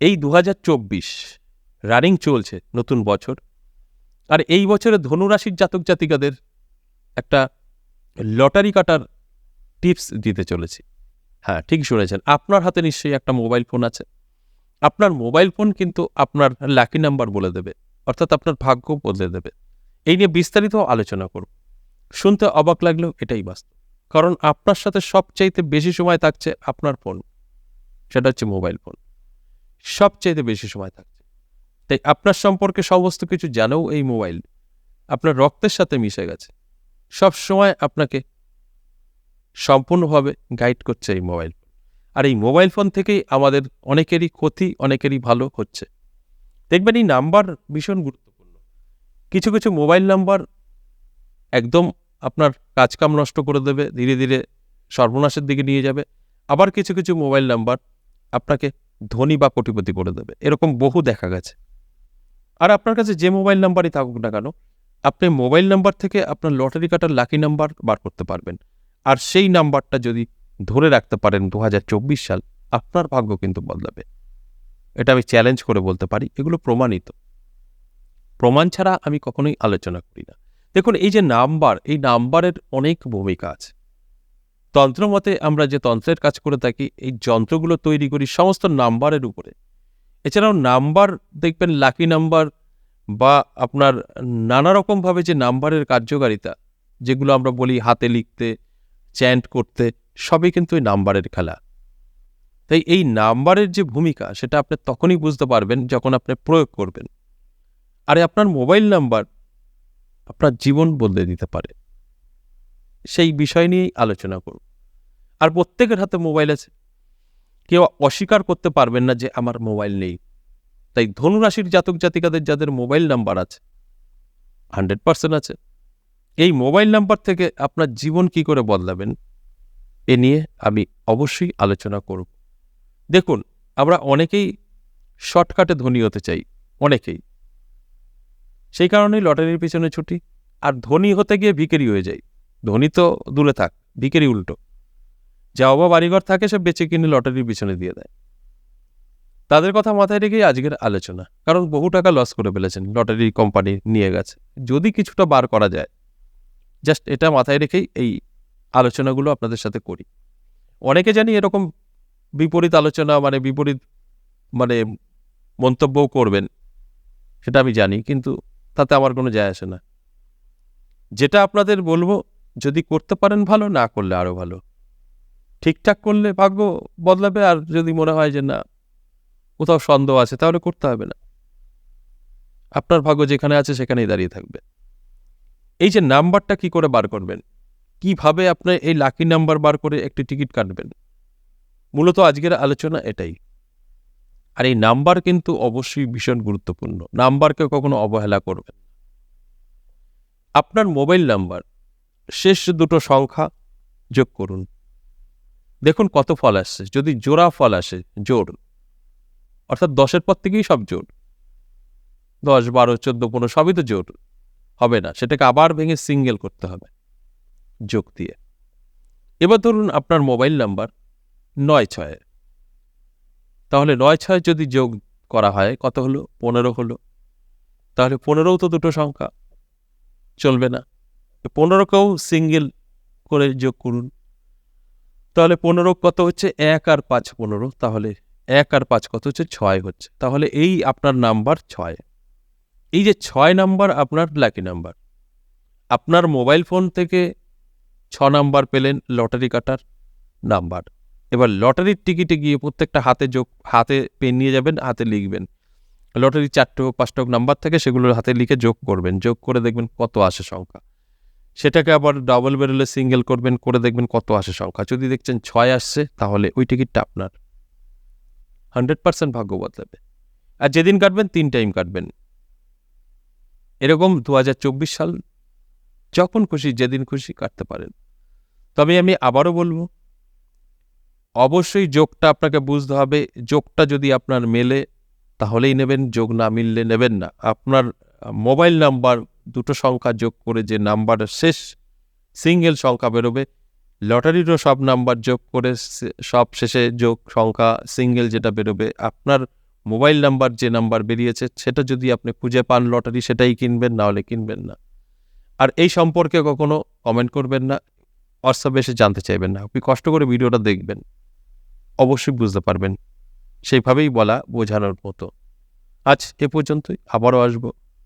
এই দু হাজার চব্বিশ রানিং চলছে নতুন বছর। আর এই বছরে ধনুরাশির জাতক জাতিকাদের একটা লটারি কাটার টিপস দিতে চলেছি। হ্যাঁ ঠিক শুনেছেন। আপনার হাতে নিশ্চয়ই একটা মোবাইল ফোন আছে। আপনার মোবাইল ফোন কিন্তু আপনার লাকি নাম্বার বলে দেবে, অর্থাৎ আপনার ভাগ্য বদলে দেবে। এই নিয়ে বিস্তারিত আলোচনা করব। শুনতে অবাক লাগলেও এটাই বাস্তব। কারণ আপনার সাথে সবচাইতে বেশি সময় থাকছে আপনার ফোন সেটা হচ্ছে মোবাইল ফোন সবচাইতে বেশি সময় থাকছে। তাই আপনার সম্পর্কে সমস্ত কিছু জানেও এই মোবাইল আপনার রক্তের সাথে মিশে গেছে। সব সময় আপনাকে সম্পূর্ণভাবে গাইড করছে এই মোবাইল আর এই মোবাইল ফোন থেকেই আমাদের অনেকেরই ক্ষতি, অনেকেরই ভালো হচ্ছে। দেখবেন এই নাম্বার ভীষণ গুরুত্বপূর্ণ। কিছু কিছু মোবাইল নাম্বার একদম আপনার কাজকাম নষ্ট করে দেবে, ধীরে ধীরে সর্বনাশের দিকে নিয়ে যাবে। আবার কিছু কিছু মোবাইল নাম্বার আপনাকে ধনী বা কোটিপতি করে দেবে। এরকম বহু দেখা গেছে। আর আপনার কাছে যে মোবাইল নাম্বারই থাকুক না কেন, আপনি মোবাইল নাম্বার থেকে আপনার লটারি কাটার লাকি নাম্বার বার করতে পারবেন। আর সেই নাম্বারটা যদি ধরে রাখতে পারেন দু হাজার চব্বিশ সাল, আপনার ভাগ্য কিন্তু বদলাবে। এটা আমি চ্যালেঞ্জ করে বলতে পারি, এগুলো প্রমাণিত। প্রমাণ ছাড়া আমি কখনোই আলোচনা করি না। দেখুন, এই যে নাম্বার, এই নাম্বারের অনেক ভূমিকা আছে। তন্ত্র মতে আমরা যে তন্ত্রের কাজ করে থাকি, এই যন্ত্রগুলো তৈরি করি সমস্ত নাম্বারের উপরে। এছাড়াও নাম্বার দেখবেন লাকি নাম্বার বা আপনার নানা রকমভাবে যে নাম্বারের কার্যকারিতা, যেগুলো আমরা বলি হাতে লিখতে চ্যান্ট করতে, সবই কিন্তু এই নাম্বারের খেলা। তাই এই নাম্বারের যে ভূমিকা, সেটা আপনি তখনই বুঝতে পারবেন যখন আপনি প্রয়োগ করবেন। আর আপনার মোবাইল নাম্বার আপনার জীবন বদলে দিতে পারে। সেই বিষয় নিয়েই আলোচনা করব। আর প্রত্যেকের হাতে মোবাইল আছে। কেউ অস্বীকার করতে পারবেন না যে আমার মোবাইল নেই। তাই ধনুরাশির জাতক জাতিকাদের যাদের মোবাইল নাম্বার আছে, হান্ড্রেড পার্সেন্ট আছে। এই মোবাইল নাম্বার থেকে আপনার জীবন কি করে বদলাবেন, এ নিয়ে আমি অবশ্যই আলোচনা করব। দেখুন, আমরা অনেকেই শর্টকাটে ধনী হতে চাই, অনেকেই। সেই কারণেই লটারির পিছনে ছুটি, আর ধনী হতে গিয়ে ভিকেরি হয়ে যাই। ধনী তো দূরে থাক ভিকেরি উল্টো। যা অবা বাড়িঘর থাকে, সে বেঁচে কিনে লটারির পিছনে দিয়ে দেয়। তাদের কথা মাথায় রেখেই আজকের আলোচনা। কারণ বহু টাকা লস করে ফেলেছেন, লটারি কোম্পানি নিয়ে গেছে। যদি কিছুটা বার করা যায় জাস্ট এটা মাথায় রেখেই এই আলোচনাগুলো আপনাদের সাথে করি। অনেকে জানি এরকম বিপরীত আলোচনা মানে বিপরীত মানে মন্তব্যও করবেন, সেটা আমি জানি, কিন্তু তাতে আমার কোনো যায় আসে না। যেটা আপনাদের বলব, যদি করতে পারেন ভালো, না করলে আরও ভালো। ঠিকঠাক করলে ভাগ্য বদলাবে, আর যদি মনে হয় যে না, কোথাও সন্দেহ আছে, তাহলে করতে হবে না। আপনার ভাগ্য যেখানে আছে, সেখানেই দাঁড়িয়ে থাকবে। এই যে নাম্বারটা কি করে বার করবেন? কীভাবে আপনি এই লাকি নাম্বার বার করে একটি টিকিট কাটবেন? মূলত আজকের আলোচনা এটাই। আর এই নাম্বার কিন্তু অবশ্যই ভীষণ গুরুত্বপূর্ণ। নাম্বারকে কখনো অবহেলা করবেন আপনার মোবাইল নাম্বার, শেষ দুটো সংখ্যা যোগ করুন। দেখুন কত ফল আসছে। যদি জোড়া ফল আসে জোর অর্থাৎ দশের পর থেকেই সব জোর দশ, বারো, চোদ্দ, পনেরো সবই তো জোর হবে না, সেটাকে আবার ভেঙে সিঙ্গেল করতে হবে, যোগ দিয়ে। এবার ধরুন আপনার মোবাইল নাম্বার নয় ছয়। তাহলে নয় ছয় যদি যোগ করা হয়, কত হলো? পনেরো হলো। তাহলে পনেরোও তো দুটো সংখ্যা। চলবে না। পনেরোকেও সিঙ্গেল করে যোগ করুন। তাহলে পনেরো কত হচ্ছে? এক আর পাঁচ পনেরো। তাহলে এক আর পাঁচ কত হচ্ছে? ছয় হচ্ছে। তাহলে এই আপনার নাম্বার ছয়। এই যে ছয় নাম্বার আপনার লাকি নাম্বার আপনার মোবাইল ফোন থেকে ছ নাম্বার পেলেন লটারি কাটার নাম্বার। এবার লটারির টিকিটে গিয়ে প্রত্যেকটা হাতে যোগ, হাতে পেন নিয়ে যাবেন, হাতে লিখবেন। লটারি চারটে হোক, পাঁচটা হোক নাম্বার থেকে, সেগুলো হাতে লিখে যোগ করবেন। যোগ করে দেখবেন কত আসে সংখ্যা। সেটাকে আবার ডাবল বেরোলে সিঙ্গেল করবেন, করে দেখবেন কত আসে সংখ্যা। যদি দেখছেন ছয় আসছে, তাহলে ওই টিকিটটা আপনার। হান্ড্রেড পার্সেন্ট ভাগ্য বদলাবে। আর যেদিন কাটবেন, তিন টাইম কাটবেন। এরকম দু হাজার চব্বিশ সাল, যখন খুশি, যেদিন খুশি কাটতে পারেন। তবে আমি আবারও বলব, অবশ্যই যোগটা আপনাকে বুঝতে হবে। যোগটা যদি আপনার মেলে, তাহলেই নেবেন। যোগ না মিললে নেবেন না। আপনার মোবাইল নাম্বার দুটো সংখ্যা যোগ করে যে নাম্বার শেষ সিঙ্গেল সংখ্যা বেরোবে, লটারিরও সব নাম্বার যোগ করে সব শেষে যোগ সংখ্যা সিঙ্গেল যেটা বেরোবে, আপনার মোবাইল নাম্বার যে নাম্বার বেরিয়েছে সেটা যদি আপনি খুঁজে পান লটারি সেটাই কিনবেন, না হলে কিনবেন না। আর এই সম্পর্কে কখনো কমেন্ট করবেন না হোয়াটসঅ্যাপে এসে জানতে চাইবেন না। আপনি কষ্ট করে ভিডিওটা দেখবেন, অবশ্যই বুঝতে পারবেন। সেইভাবেই বলা বোঝানোর মতো। আজ এ পর্যন্তই, আবারও আসব।